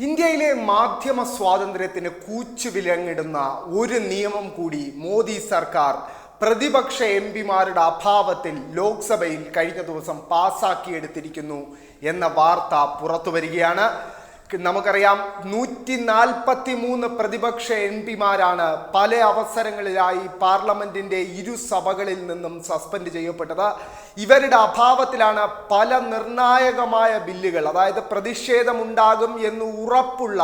ഇന്ത്യയിലെ മാധ്യമ സ്വാതന്ത്ര്യത്തിന് കൂച്ചുവിലങ്ങിടുന്ന ഒരു നിയമം കൂടി മോദി സർക്കാർ പ്രതിപക്ഷ എം പിമാരുടെ അഭാവത്തിൽ ലോക്സഭയിൽ കഴിഞ്ഞ ദിവസം പാസാക്കിയെടുത്തിരിക്കുന്നു എന്ന വാർത്ത പുറത്തു വരികയാണ് നമുക്കറിയാം നൂറ്റി നാൽപ്പത്തി മൂന്ന് പ്രതിപക്ഷ എം പിമാരാണ് പല അവസരങ്ങളിലായി പാർലമെന്റിന്റെ ഇരു സഭകളിൽ നിന്നും സസ്പെൻഡ് ചെയ്യപ്പെട്ടത്. ഇവരുടെ അഭാവത്തിലാണ് പല നിർണായകമായ ബില്ലുകൾ അതായത് പ്രതിഷേധമുണ്ടാകും എന്ന് ഉറപ്പുള്ള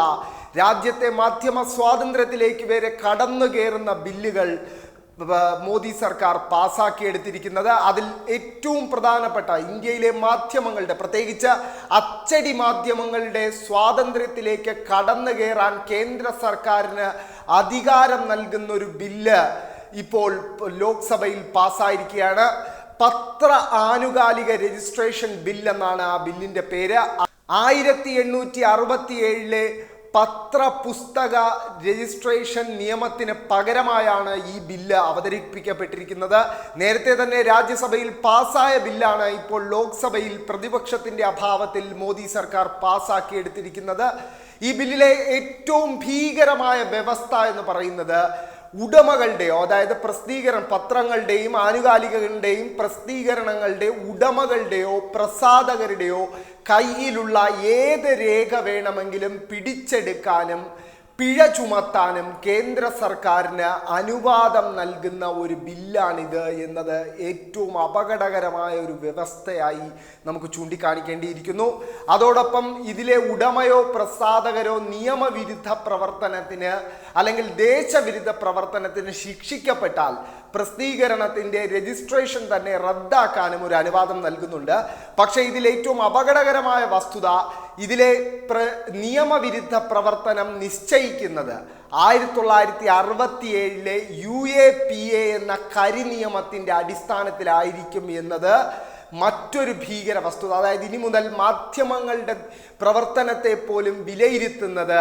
രാജ്യത്തെ മാധ്യമ സ്വാതന്ത്ര്യത്തിലേക്ക് വരെ കടന്നു കയറുന്ന ബില്ലുകൾ മോദി സർക്കാർ പാസാക്കിയെടുത്തിരിക്കുന്നത് അതിൽ ഏറ്റവും പ്രധാനപ്പെട്ട ഇന്ത്യയിലെ മാധ്യമങ്ങളുടെ പ്രത്യേകിച്ച് അച്ചടി മാധ്യമങ്ങളുടെ സ്വാതന്ത്ര്യത്തിലേക്ക് കടന്നു കയറാൻ കേന്ദ്ര സർക്കാരിന് അധികാരം നൽകുന്ന ഒരു ബില്ല് ഇപ്പോൾ ലോക്സഭയിൽ പാസ്സായിരിക്കുകയാണ് പത്ര ആനുകാലിക രജിസ്ട്രേഷൻ ബിൽ എന്നാണ് ആ ബില്ലിന്റെ പേര്. ആയിരത്തി എണ്ണൂറ്റി അറുപത്തി ഏഴിലെ പത്ര പുസ്തക രജിസ്ട്രേഷൻ നിയമത്തിന് പകരമായാണ് ഈ ബില്ല് അവതരിപ്പിക്കപ്പെട്ടിരിക്കുന്നത്. നേരത്തെ തന്നെ രാജ്യസഭയിൽ പാസ്സായ ബില്ലാണ് ഇപ്പോൾ ലോക്സഭയിൽ പ്രതിപക്ഷത്തിന്റെ അഭാവത്തിൽ മോദി സർക്കാർ പാസ്സാക്കിയെടുത്തിരിക്കുന്നത്. ഈ ബില്ലിലെ ഏറ്റവും ഭീകരമായ വ്യവസ്ഥ എന്ന് പറയുന്നത് ഉടമകളുടെയോ അതായത് പ്രസിദ്ധീകരണം പത്രങ്ങളുടെയും ആനുകാലികളുടെയും പ്രസിദ്ധീകരണങ്ങളുടെ ഉടമകളുടെയോ പ്രസാധകരുടെയോ കയ്യിലുള്ള ഏത് രേഖ വേണമെങ്കിലും പിടിച്ചെടുക്കാനും പിഴ ചുമത്താനും കേന്ദ്ര സർക്കാരിന് അനുവാദം നൽകുന്ന ഒരു ബില്ലാണിത് എന്നത് ഏറ്റവും അപകടകരമായ ഒരു വ്യവസ്ഥയായി നമുക്ക് ചൂണ്ടിക്കാണിക്കേണ്ടിയിരിക്കുന്നു. അതോടൊപ്പം ഇതിലെ ഉടമയോ പ്രസാധകരോ നിയമവിരുദ്ധ പ്രവർത്തനത്തിന് അല്ലെങ്കിൽ ദേശവിരുദ്ധ പ്രവർത്തനത്തിന് ശിക്ഷിക്കപ്പെട്ടാൽ പ്രസിദ്ധീകരണത്തിന്റെ രജിസ്ട്രേഷൻ തന്നെ റദ്ദാക്കാനും ഒരു അനുവാദം നൽകുന്നുണ്ട്. പക്ഷേ ഇതിലേറ്റവും അപകടകരമായ വസ്തുത ഇതിലെ പ്ര നിയമവിരുദ്ധ പ്രവർത്തനം നിശ്ചയിക്കുന്നത് ആയിരത്തി തൊള്ളായിരത്തി അറുപത്തി ഏഴിലെ യു എ പി എ എന്ന കരി നിയമത്തിന്റെ അടിസ്ഥാനത്തിലായിരിക്കും എന്നത് മറ്റൊരു ഭീകര വസ്തുത അതായത് ഇനി മുതൽ മാധ്യമങ്ങളുടെ പ്രവർത്തനത്തെ പോലും വിലയിരുത്തുന്നത്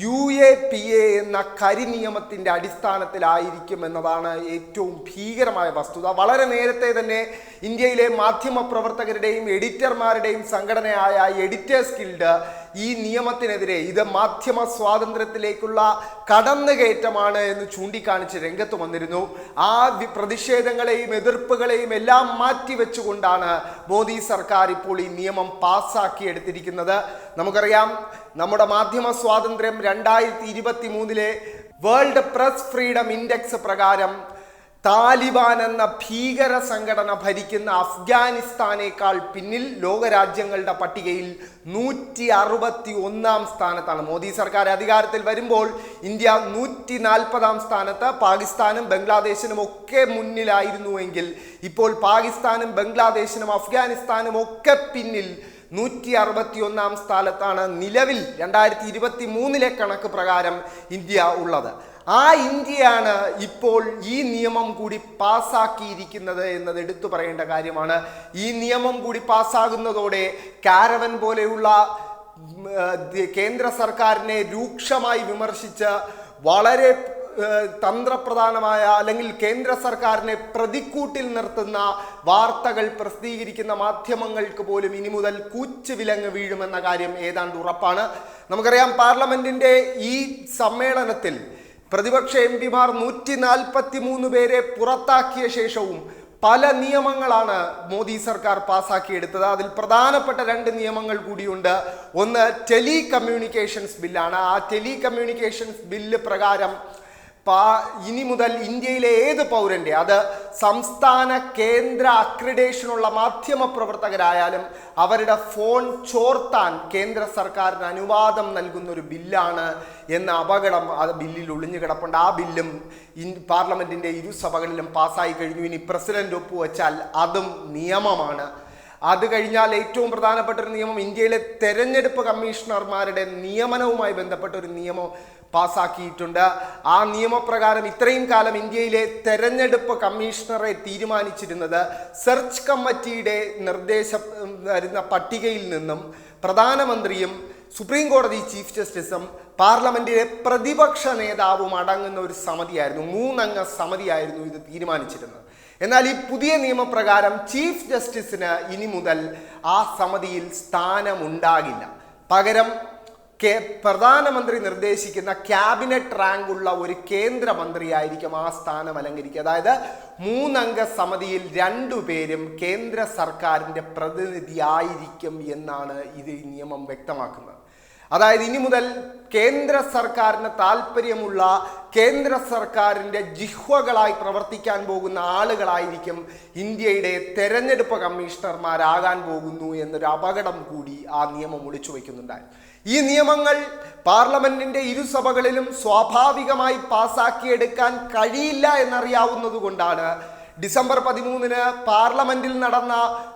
യു എ പി എ എന്ന കരി നിയമത്തിന്റെ അടിസ്ഥാനത്തിലായിരിക്കും എന്നതാണ് ഏറ്റവും ഭീകരമായ വസ്തുത. വളരെ നേരത്തെ തന്നെ ഇന്ത്യയിലെ മാധ്യമ പ്രവർത്തകരുടെയും എഡിറ്റർമാരുടെയും സംഘടനയായ എഡിറ്റേഴ്സ് ഗിൽഡ് ഈ നിയമത്തിനെതിരെ ഇത് മാധ്യമ സ്വാതന്ത്ര്യത്തിലേക്കുള്ള കടന്നുകയറ്റമാണ് എന്ന് ചൂണ്ടിക്കാണിച്ച് രംഗത്ത് വന്നിരുന്നു. ആ പ്രതിഷേധങ്ങളെയും എതിർപ്പുകളെയും എല്ലാം മാറ്റിവെച്ചുകൊണ്ടാണ് മോദി സർക്കാർ ഇപ്പോൾ ഈ നിയമം പാസ്സാക്കിയെടുത്തിരിക്കുന്നത് നമുക്കറിയാം നമ്മുടെ മാധ്യമ സ്വാതന്ത്ര്യം രണ്ടായിരത്തി ഇരുപത്തി മൂന്നിലെ വേൾഡ് പ്രസ് ഫ്രീഡം ഇൻഡെക്സ് പ്രകാരം താലിബാൻ എന്ന ഭീകര സംഘടന ഭരിക്കുന്ന അഫ്ഗാനിസ്ഥാനേക്കാൾ പിന്നിൽ ലോകരാജ്യങ്ങളുടെ പട്ടികയിൽ നൂറ്റി അറുപത്തി ഒന്നാം സ്ഥാനത്താണ്. മോദി സർക്കാർ അധികാരത്തിൽ വരുമ്പോൾ ഇന്ത്യ നൂറ്റി നാൽപ്പതാം സ്ഥാനത്ത് പാകിസ്ഥാനും ബംഗ്ലാദേശിനും ഒക്കെ മുന്നിലായിരുന്നുവെങ്കിൽ ഇപ്പോൾ പാകിസ്ഥാനും ബംഗ്ലാദേശിനും അഫ്ഗാനിസ്ഥാനും ഒക്കെ പിന്നിൽ നൂറ്റി അറുപത്തി ഒന്നാം സ്ഥാനത്താണ് നിലവിൽ രണ്ടായിരത്തി ഇരുപത്തി മൂന്നിലെ കണക്ക് പ്രകാരം ഇന്ത്യ ഉള്ളത്. ആ ഇന്ത്യയാണ് ഇപ്പോൾ ഈ നിയമം കൂടി പാസ്സാക്കിയിരിക്കുന്നത് എന്നത് എടുത്തു പറയേണ്ട കാര്യമാണ്. ഈ നിയമം കൂടി പാസ്സാകുന്നതോടെ കാരവൻ പോലെയുള്ള കേന്ദ്ര സർക്കാരിനെ രൂക്ഷമായി വിമർശിച്ച് വളരെ തന്ത്രപ്രധാനമായ അല്ലെങ്കിൽ കേന്ദ്ര സർക്കാരിനെ പ്രതിക്കൂട്ടിൽ നിർത്തുന്ന വാർത്തകൾ പ്രസിദ്ധീകരിക്കുന്ന മാധ്യമങ്ങൾക്ക് പോലും ഇനി മുതൽ കൂച്ചു വിലങ്ങ് വീഴുമെന്ന കാര്യം ഏതാണ്ട് ഉറപ്പാണ്. നമുക്കറിയാം പാർലമെന്റിന്റെ ഈ സമ്മേളനത്തിൽ പ്രതിപക്ഷ എം പിമാർ നൂറ്റി നാൽപ്പത്തി മൂന്ന് പേരെ പുറത്താക്കിയ ശേഷവും പല നിയമങ്ങളാണ് മോദി സർക്കാർ പാസ്സാക്കിയെടുത്തത് അതിൽ പ്രധാനപ്പെട്ട രണ്ട് നിയമങ്ങൾ കൂടിയുണ്ട്. ഒന്ന് ടെലി കമ്മ്യൂണിക്കേഷൻസ് ബില്ലാണ്. ആ ടെലി കമ്മ്യൂണിക്കേഷൻസ് ബില്ല് പ്രകാരം ഇനി മുതൽ ഇന്ത്യയിലെ ഏത് പൗരന്റെ? അത് സംസ്ഥാന കേന്ദ്ര അക്രഡേഷനുള്ള മാധ്യമ പ്രവർത്തകരായാലും അവരുടെ ഫോൺ ചോർത്താൻ കേന്ദ്ര സർക്കാരിന് അനുവാദം നൽകുന്ന ഒരു ബില്ലാണ് എന്ന അപകടം അത് ബില്ലിൽ ഒളിഞ്ഞു കിടപ്പുണ്ട്. ആ ബില്ലും ഇൻ പാർലമെന്റിന്റെ ഇരുസഭകളിലും പാസ്സായി കഴിഞ്ഞു. ഇനി പ്രസിഡന്റ് ഒപ്പുവെച്ചാൽ അതും നിയമമാണ്. അത് കഴിഞ്ഞാൽ ഏറ്റവും പ്രധാനപ്പെട്ട ഒരു നിയമം ഇന്ത്യയിലെ തെരഞ്ഞെടുപ്പ് കമ്മീഷണർമാരുടെ നിയമനവുമായി ബന്ധപ്പെട്ട ഒരു നിയമം പാസ്സാക്കിയിട്ടുണ്ട് ആ നിയമപ്രകാരം ഇത്രയും കാലം ഇന്ത്യയിലെ തെരഞ്ഞെടുപ്പ് കമ്മീഷണറെ തീരുമാനിച്ചിരുന്നത് സെർച്ച് കമ്മിറ്റിയുടെ നിർദ്ദേശം വരുന്ന പട്ടികയിൽ നിന്നും പ്രധാനമന്ത്രിയും സുപ്രീം കോടതി ചീഫ് ജസ്റ്റിസും പാർലമെന്റിലെ പ്രതിപക്ഷ നേതാവും അടങ്ങുന്ന ഒരു സമിതിയായിരുന്നു മൂന്നംഗ സമിതിയായിരുന്നു ഇത് തീരുമാനിച്ചിരുന്നത്. എന്നാൽ ഈ പുതിയ നിയമപ്രകാരം ചീഫ് ജസ്റ്റിസിന് ഇനി മുതൽ ആ സമിതിയിൽ സ്ഥാനമുണ്ടാകില്ല. പകരം കെ പ്രധാനമന്ത്രി നിർദ്ദേശിക്കുന്ന ക്യാബിനറ്റ് റാങ്കുള്ള ഒരു കേന്ദ്രമന്ത്രിയായിരിക്കും ആ സ്ഥാനം അലങ്കരിക്കുക. അതായത് മൂന്നംഗ സമിതിയിൽ രണ്ടുപേരും കേന്ദ്ര സർക്കാരിന്റെ പ്രതിനിധിയായിരിക്കും എന്നാണ് ഇത് നിയമം വ്യക്തമാക്കുന്നത്. അതായത് ഇനി മുതൽ കേന്ദ്ര സർക്കാരിന് താല്പര്യമുള്ള കേന്ദ്ര സർക്കാരിന്റെ ജിഹ്വകളായി പ്രവർത്തിക്കാൻ പോകുന്ന ആളുകളായിരിക്കും ഇന്ത്യയുടെ തെരഞ്ഞെടുപ്പ് കമ്മീഷണർമാരാകാൻ പോകുന്നു എന്നൊരു അപകടം കൂടി ആ നിയമം ഒളിച്ചു വയ്ക്കുന്നുണ്ടായി. ഈ നിയമങ്ങൾ പാർലമെന്റിന്റെ ഇരുസഭകളിലും സ്വാഭാവികമായി പാസാക്കിയെടുക്കാൻ കഴിയില്ല എന്നറിയാവുന്നത് കൊണ്ടാണ് ഡിസംബർ പതിമൂന്നിന് പാർലമെന്റിൽ നടന്ന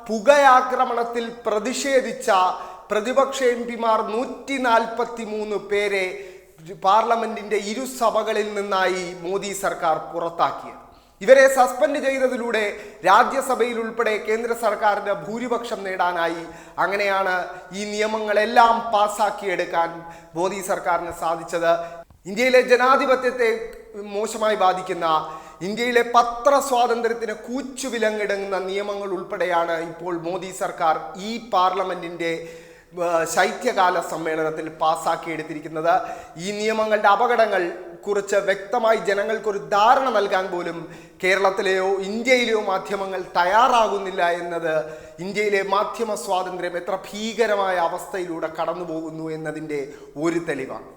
പുകയാക്രമണത്തിൽ പ്രതിഷേധിച്ച പ്രതിപക്ഷ എം പിമാർ നൂറ്റി നാൽപ്പത്തി മൂന്ന് പേരെ പാർലമെന്റിന്റെ ഇരുസഭകളിൽ നിന്നായി മോദി സർക്കാർ പുറത്താക്കിയത്. ഇവരെ സസ്പെൻഡ് ചെയ്തതിലൂടെ രാജ്യസഭയിൽ ഉൾപ്പെടെ കേന്ദ്ര സർക്കാരിന്റെ ഭൂരിപക്ഷം നേടാനായി അങ്ങനെയാണ് ഈ നിയമങ്ങളെല്ലാം പാസ്സാക്കിയെടുക്കാൻ മോദി സർക്കാരിന് സാധിച്ചത്. ഇന്ത്യയിലെ ജനാധിപത്യത്തെ മോശമായി ബാധിക്കുന്ന ഇന്ത്യയിലെ പത്ര സ്വാതന്ത്ര്യത്തിന് കൂച്ചുവിലങ്ങിടുന്ന നിയമങ്ങൾ ഉൾപ്പെടെയാണ് ഇപ്പോൾ മോദി സർക്കാർ ഈ പാർലമെന്റിന്റെ ശൈത്യകാല സമ്മേളനത്തിൽ പാസ്സാക്കിയെടുത്തിരിക്കുന്നത് ഈ നിയമങ്ങളുടെ അപകടങ്ങൾ കുറിച്ച് വ്യക്തമായി ജനങ്ങൾക്കൊരു ധാരണ നൽകാൻ പോലും കേരളത്തിലെയോ ഇന്ത്യയിലെയോ മാധ്യമങ്ങൾ തയ്യാറാകുന്നില്ല എന്നത് ഇന്ത്യയിലെ മാധ്യമ സ്വാതന്ത്ര്യം എത്ര ഭീകരമായ അവസ്ഥയിലൂടെ കടന്നു പോകുന്നു എന്നതിന്റെ ഒരു തെളിവാണ്.